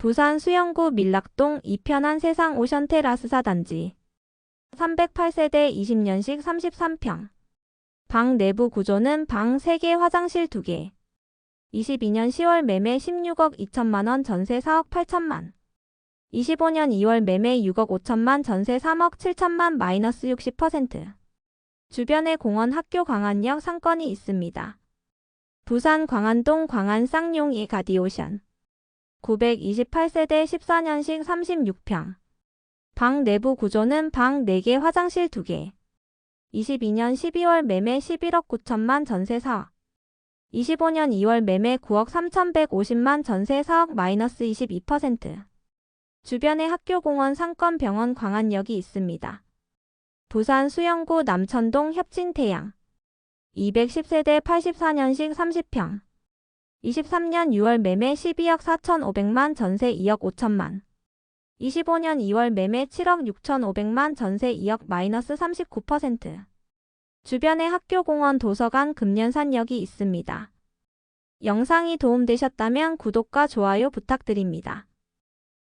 부산 수영구 밀락동 이편한 세상 오션 테라스 사 단지. 308세대 20년식 33평. 방 내부 구조는 방 3개 화장실 2개. 22년 10월 매매 16억 2천만원 전세 4억 8천만. 25년 2월 매매 6억 5천만 전세 3억 7천만 마이너스 60% 주변에 공원 학교 광안역 상권이 있습니다. 부산 광안동 광안 쌍용이 가디오션 928세대 14년식 36평. 방 내부 구조는 방 4개 화장실 2개. 22년 12월 매매 11억 9천만 전세 4억. 25년 2월 매매 9억 3,150만 전세 4억 마이너스 22% 주변에 학교 공원 상권 병원 광안역이 있습니다. 부산 수영구 남천동 협진태양. 210세대 84년식 30평 23년 6월 매매 12억 4,500만 전세 2억 5천만 25년 2월 매매 7억 6,500만 전세 2억 마이너스 39% 주변에 학교 공원 도서관 금년산역이 있습니다. 영상이 도움되셨다면 구독과 좋아요 부탁드립니다.